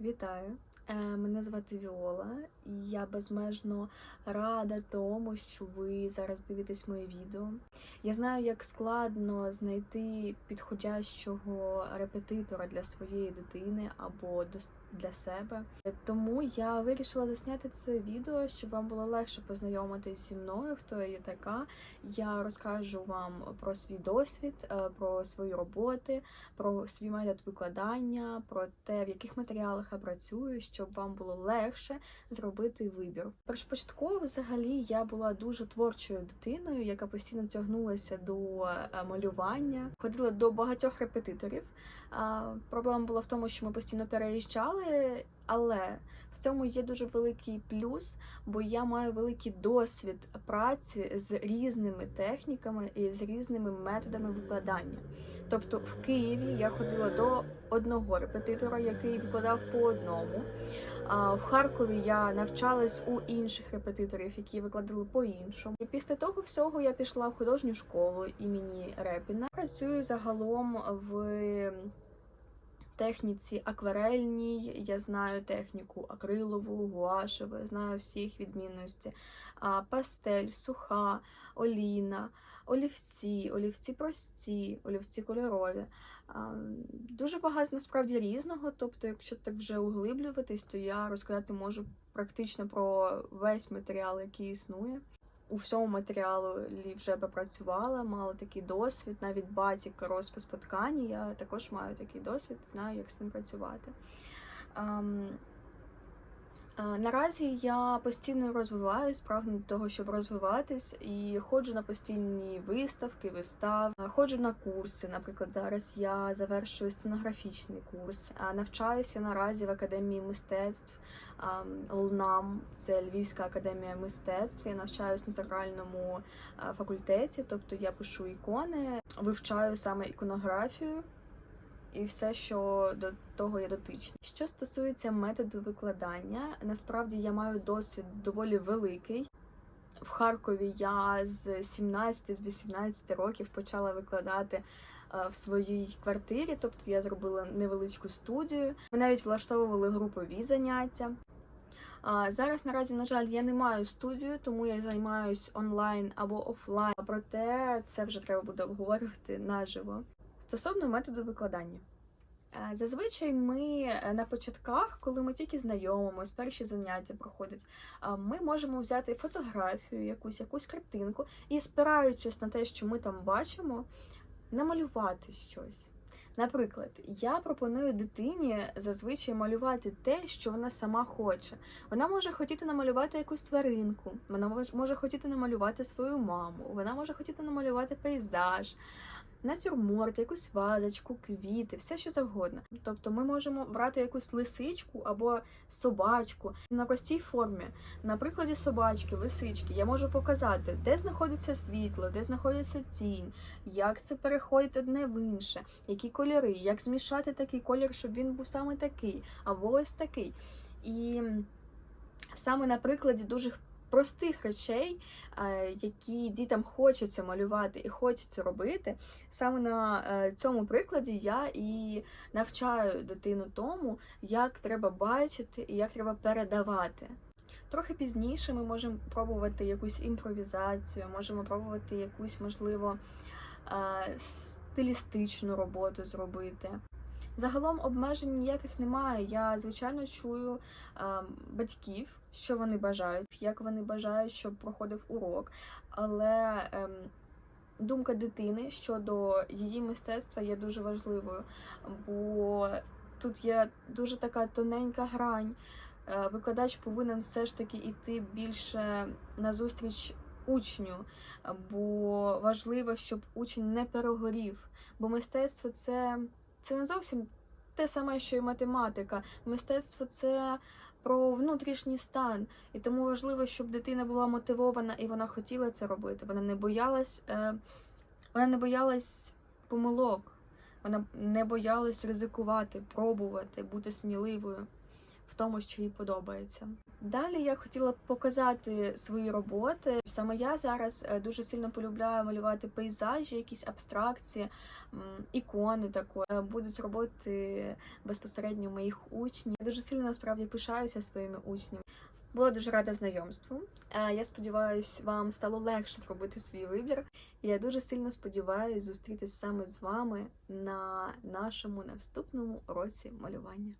Вітаю! Е, Мене звати Віола, і я безмежно рада тому, що ви зараз дивитесь моє відео. Я знаю, як складно знайти підходящого репетитора для своєї дитини або для себе. Тому я вирішила засняти це відео, щоб вам було легше познайомитись зі мною, хто я є така. Я розкажу вам про свій досвід, е, про свої роботи, про свій метод викладання, про те, в яких матеріалах я працюю, щоб вам було легше зробити вибір. Першопочатково, взагалі, я була дуже творчою дитиною, яка постійно тягнулася до е, малювання, ходила до багатьох репетиторів. Проблема була в тому, що ми постійно переїжджали, але в цьому є дуже великий плюс, бо я маю великий досвід праці з різними техніками і з різними методами викладання. Тобто в Києві я ходила до одного репетитора, який викладав по одному. А в Харкові я навчалась у інших репетиторів, які викладали по іншому. І після того всього я пішла в художню школу імені Репіна. Працюю загалом в техніці акварельній. Я знаю техніку акрилову, гуашеву, я знаю всіх відмінності. А, пастель, суха, олійна, олівці, олівці прості, олівці кольорові. А, Дуже багато насправді різного. Тобто, якщо так вже углиблюватись, то я розказати можу практично про весь матеріал, який існує. У всьому матеріалу вже попрацювала, мала такий досвід, навіть батік розпис по ткані. Я також маю такий досвід, знаю, як з ним працювати. Е, Наразі я постійно розвиваюсь, прагну до того, щоб розвиватись, і ходжу на постійні виставки, вистав, е, ходжу на курси. Наприклад, зараз я завершую сценографічний курс, навчаюся наразі в академії мистецтв ЛНАМ, це Львівська академія мистецтв. Я навчаюсь на сакральному е, факультеті, тобто я пишу ікони, вивчаю саме іконографію і все, що до того є дотичне. Що стосується методу викладання, насправді я маю досвід доволі великий. В Харкові я з 17 з 18 років почала викладати е, в своїй квартирі, тобто я зробила невеличку студію. Ми навіть влаштовували групові заняття. Зараз наразі, на жаль, я не маю студію, тому я займаюсь онлайн або офлайн. Проте це вже треба буде обговорювати наживо. Стосовно методу викладання. Е, Зазвичай ми е, на початках, коли ми тільки знайомимось, перші заняття проходять, ми можемо взяти фотографію, якусь якусь картинку і, спираючись на те, що ми там бачимо, намалювати щось. Наприклад, я пропоную дитині зазвичай малювати те, що вона сама хоче. Вона може хотіти намалювати якусь тваринку, вона може хотіти намалювати свою маму, вона може хотіти намалювати пейзаж, натюрморт, якусь вазочку, квіти, все що завгодно. Тобто ми можемо брати якусь лисичку або собачку на простій формі. На прикладі собачки, лисички, я можу показати, де знаходиться світло, де знаходиться тінь, як це переходить одне в інше, які кольори, як змішати такий колір, щоб він був саме такий, або ось такий. І саме на прикладі дуже простих речей, е, які дітям хочеться малювати і хочеться робити, саме на е, цьому прикладі я і навчаю дитину тому, як треба бачити і як треба передавати. Трохи пізніше ми можемо пробувати якусь імпровізацію, можемо пробувати якусь, можливо, е, стилістичну роботу зробити. Загалом обмежень ніяких немає. Я, звичайно, чую е, батьків, що вони бажають, як вони бажають, щоб проходив урок. Але ем, думка дитини щодо її мистецтва є дуже важливою, бо тут є дуже така тоненька грань. Е, Викладач повинен все ж таки йти більше назустріч учню, бо важливо, щоб учень не перегорів. Бо мистецтво це, це не зовсім те саме, що і математика. Мистецтво це про внутрішній стан. І тому важливо, щоб дитина була мотивована і вона хотіла це робити. Вона не боялась, е, вона не боялась помилок, вона не боялась ризикувати, пробувати, бути сміливою. В тому, що їй подобається. Далі я хотіла показати свої роботи. Саме я зараз е, дуже сильно полюбляю малювати пейзажі, якісь абстракції, ікони такої. Е, Будуть роботи безпосередньо моїх учнів. Я дуже сильно насправді пишаюся своїми учнями. Була дуже рада знайомству. Е, Я сподіваюся, вам стало легше зробити свій вибір. Я дуже сильно сподіваюся зустрітися саме з вами на нашому наступному уроці малювання.